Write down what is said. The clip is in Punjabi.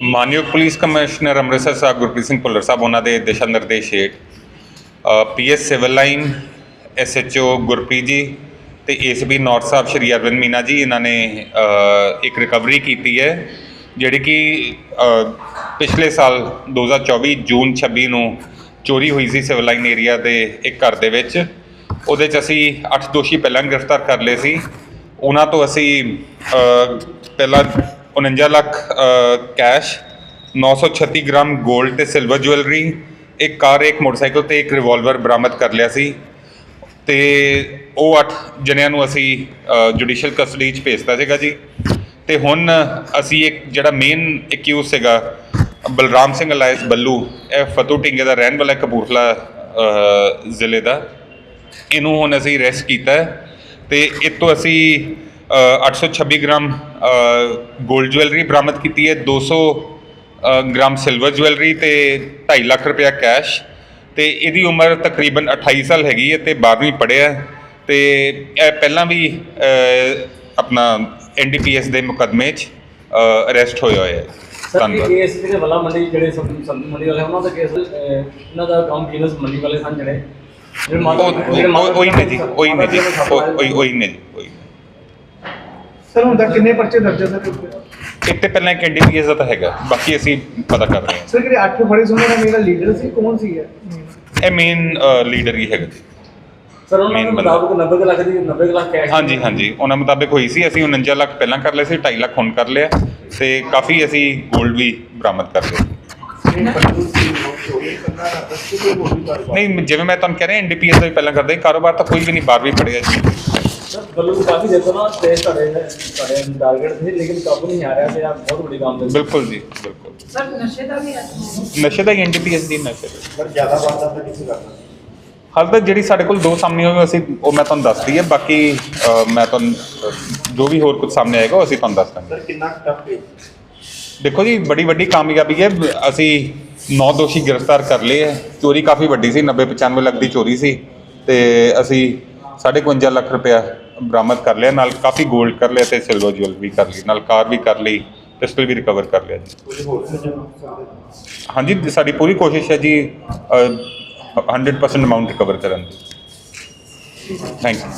ਮਾਨਯੋਗ ਪੁਲਿਸ ਕਮਿਸ਼ਨਰ ਅੰਮ੍ਰਿਤਸਰ ਸਾਹਿਬ ਗੁਰਪ੍ਰੀਤ ਸਿੰਘ ਭੁੱਲਰ ਸਾਹਿਬ, ਉਹਨਾਂ ਦੇ ਦਿਸ਼ਾ ਨਿਰਦੇਸ਼ ਹੇਠ PS civil line, SHO Gurpreet ji ਤੇ ਏਸੀਬੀ ਨੌਰਥ ਸਾਹਿਬ ਸ਼੍ਰੀ ਅਰਵਿੰਦ ਮੀਨਾ ਜੀ, ਇਹਨਾਂ ਨੇ ਇੱਕ ਰਿਕਵਰੀ ਕੀਤੀ ਹੈ, ਜਿਹੜੀ ਕਿ ਪਿਛਲੇ ਸਾਲ 2024 ਜੂਨ 26 ਨੂੰ ਚੋਰੀ ਹੋਈ ਸੀ ਸਿਵਲ ਲਾਈਨ ਏਰੀਆ ਦੇ ਇੱਕ ਘਰ ਦੇ ਵਿੱਚ। ਉਹਦੇ 'ਚ ਅਸੀਂ 8 ਦੋਸ਼ੀ ਪਹਿਲਾਂ ਗ੍ਰਿਫਤਾਰ ਕਰ ਲਏ ਸੀ। ਉਹਨਾਂ ਤੋਂ ਅਸੀਂ ਪਹਿਲਾਂ 49 ਲੱਖ ਅ, ਕੈਸ਼ 936 ਗ੍ਰਾਮ 골ਡ ਤੇ ਸਿਲਵਰ ਜੁਐਲਰੀ ਇੱਕ ਕਾਰ ਇੱਕ ਮੋਟਰਸਾਈਕਲ ਤੇ ਇੱਕ ਰਿਵਾਲਵਰ ਬਰਾਮਦ ਕਰ ਲਿਆ ਸੀ। ਤੇ ਉਹ 8 ਜਣਿਆਂ ਨੂੰ ਅਸੀਂ ਜੁਡੀਸ਼ੀਅਲ ਕਸਟਡੀ 'ਚ ਭੇਜਤਾ ਸੀਗਾ ਜੀ। ਤੇ ਹੁਣ ਅਸੀਂ ਇੱਕ ਜਿਹੜਾ ਮੇਨ ਐਕਿਊਜ਼ ਸੀਗਾ ਬਲਰਾਮ ਸਿੰਘ ਅਲਾਇਸ ਬੱਲੂ ਇਹ ਫਤੂ ਢਿੰਗੇ ਦਾ ਰਹਿਣ ਵਾਲਾ ਕਪੂਰਥਲਾ ਜ਼ਿਲ੍ਹੇ ਦਾ। ਇਹਨੂੰ ਹੁਣ ਅਸੀਂ ਰੈਸਟ ਕੀਤਾ ਹੈ। ਤੇ ਇਹ ਤੋਂ ਅਸੀਂ 826 ਗ੍ਰਾਮ 골ਡ ਜੁਐਲਰੀ ਬਰਾਮਦ ਕੀਤੀ ਹੈ 200 ਅ, ਗ੍ਰਾਮ ਸਿਲਵਰ ਜੁਐਲਰੀ ਤੇ 2.5 ਲੱਖ ਰੁਪਇਆ ਕੈਸ਼ ਤੇ ਇਹਦੀ ਉਮਰ ਤਕਰੀਬਨ 28 ਸਾਲ ਹੈਗੀ ਹੈ ਤੇ 12ਵੀਂ ਪੜ੍ਹਿਆ ਹੈ। ਤੇ ਇਹ ਪਹਿਲਾਂ ਵੀ ਆਪਣਾ ਐਨਡੀਪੀਐਸ ਦੇ ਮੁਕੱਦਮੇ 'ਚ ਅਰੈਸਟ ਹੋਇਆ ਹੋਇਆ ਹੈ। ਸਰ ਧੰਨਵਾਦ। ਕੇਸ ਜਿਹੜੇ ਵਾਲਾ ਮੰਡੀ ਜਿਹੜੇ ਸਬਜ਼ੀ ਸਬਜ਼ੀ ਮੰਡੀ ਵਾਲੇ ਉਹਨਾਂ ਦਾ ਕੇਸ ਅਹ, ਉਹਨਾਂ ਦਾ ਕੰਮ ਬਿਜ਼ਨਸ ਮੰਡੀ ਵਾਲੇ ਸਨ ਜਿਹੜੇ। ਜਿਹੜੇ ਮਾਤਾ- ਉਹ ਜਿਹੜੇ ਮਾਤਾ- ਉਹ- ਉਹੀ ਨੇ ਜੀ ਉਹੀ ਨੇ ਜੀ ਉਹ- ਨੇ ਜੀ। ਸਰ ਹੁਣ ਤੱਕ ਕਿੰਨੇ ਪਰਚੇ ਦਰਜ ਹੈ ਸਰ ਇੱਕ ਤੇ ਪਹਿਲਾਂ ਇੱਕ ਐਨਡੀਪੀਐਸ ਦਾ ਤਾਂ ਹੈਗਾ ਬਾਕੀ ਅਸੀਂ ਪਤਾ ਕਰ ਰਹੇ ਹਾਂ। ਸਰ ਜਿਹੜੇ ਅੱਠ ਬੜੇ ਸੁਣਨ ਦਾ ਮੇਰਾ ਲੀਡਰ ਸੀ ਕੌਣ ਸੀ ਇਹ? ਇਹ ਮੇਨ ਲੀਡਰ ਹੀ ਹੈਗਾ ਜੀ। ਸਰ ਉਹਨਾਂ ਦੇ main ਬੰਦਾ। ਮੁਤਾਬਕ 90 ਕੁ ਲੱਖ ਦੀ 90 ਕੁ ਲੱਖ ਕੈਸ਼ ਹਾਂਜੀ ਹਾਂਜੀ। ਉਹਨਾਂ ਮੁਤਾਬਿਕ ਹੋਈ ਸੀ ਅਸੀਂ 49 ਲੱਖ ਪਹਿਲਾਂ ਕਰ ਲਏ ਸੀ 2.5 ਲੱਖ ਹੁਣ ਕਰ ਲਿਆ। ਤੇ ਕਾਫੀ ਅਸੀਂ 골ਡ ਵੀ ਬਰਾਮਦ ਕਰ ਲਿਆ ਨਹੀਂ। ਜਿਵੇਂ ਮੈਂ ਤੁਹਾਨੂੰ ਕਹਿ ਰਿਹਾ ਐਨਡੀਪੀਐਸ ਦਾ ਵੀ ਪਹਿਲਾਂ ਕਰਦੇ ਕਾਰੋਬਾਰ ਤਾਂ ਕੋਈ ਵੀ ਨਹੀਂ 12ਵੀਂ ਪੜਿਆ ਜੀ। ਸਰ ਗੱਲੋਂ ਨੂੰ ਕਾਫੀ ਦੇਖੋ ਨਾ ਤੇ ਤੁਹਾਡੇ ਤੁਹਾਡੇ ਟਾਰਗੇਟ ਸੀ ਲੇਕਿਨ ਕਾਬੂ ਨਹੀਂ ਆ ਰਿਹਾ ਤੇ ਆ ਬਹੁਤ ਵੱਡੀ ਕੰਮ ਦੇ ਬਿਲਕੁਲ ਜੀ ਬਿਲਕੁਲ। ਸਰ ਨਸ਼ੇ ਦਾ ਵੀ ਹੈ। ਨਸ਼ੇ ਦਾ ਐਨਡੀਪੀਐਸ ਦੀ ਨਸ਼ੇ ਦਾ। ਪਰ ਜ਼ਿਆਦਾ ਵਾਰਦਾਤ ਤਾਂ ਕਿੱਥੇ ਕਰਨਾ? ਹਾਲ ਤੱਕ ਜਿਹੜੀ ਸਾਡੇ ਕੋਲ ਦੋ ਸਾਹਮਣੇ ਹੋਏ ਅਸੀਂ ਉਹ ਮੈਂ ਤੁਹਾਨੂੰ ਦੱਸਦੀ ਹੈ। ਬਾਕੀ ਮੈਂ ਤੁਹਾਨੂੰ ਜੋ ਵੀ ਹੋਰ ਕੁਝ ਸਾਹਮਣੇ ਆਏਗਾ ਉਹ ਅਸੀਂ ਤੁਹਾਨੂੰ ਦੱਸ ਦਾਂਗੇ। ਸਰ ਕਿੰਨਾ ਟਫ ਹੈ? ਦੇਖੋ ਜੀ ਬੜੀ ਵੱਡੀ ਕਾਮਯਾਬੀ ਹੈ। ਅਸੀਂ 9 ਦੋਸ਼ੀ ਗ੍ਰਿਫਤਾਰ ਕਰ ਲਏ ਹੈ। ਚੋਰੀ ਕਾਫੀ ਵੱਡੀ ਸੀ 90 95 ਲੱਖ ਦੀ ਚੋਰੀ ਸੀ। ਤੇ ਅਸੀਂ 55 ਲੱਖ ਰੁਪਇਆ ਬਰਾਮਦ ਕਰ ਲਿਆ ਨਾਲ ਕਾਫੀ 골ਡ ਕਰ ਲਿਆ ਤੇ ਸਿਲਵਰ ਜੁਐਲ ਵੀ ਕਰ ਲਈ ਨਾਲ ਕਾਰ ਵੀ ਕਰ ਲਈ ਪਿਸਟਲ ਵੀ ਰਿਕਵਰ ਕਰ ਲਿਆ ਜੀ। ਹਾਂਜੀ ਸਾਡੀ ਪੂਰੀ ਕੋਸ਼ਿਸ਼ ਹੈ ਜੀ ਅ, 100% ਅਮਾਉਂਟ ਰਿਕਵਰ ਕਰਨ ਦੀ। Thank you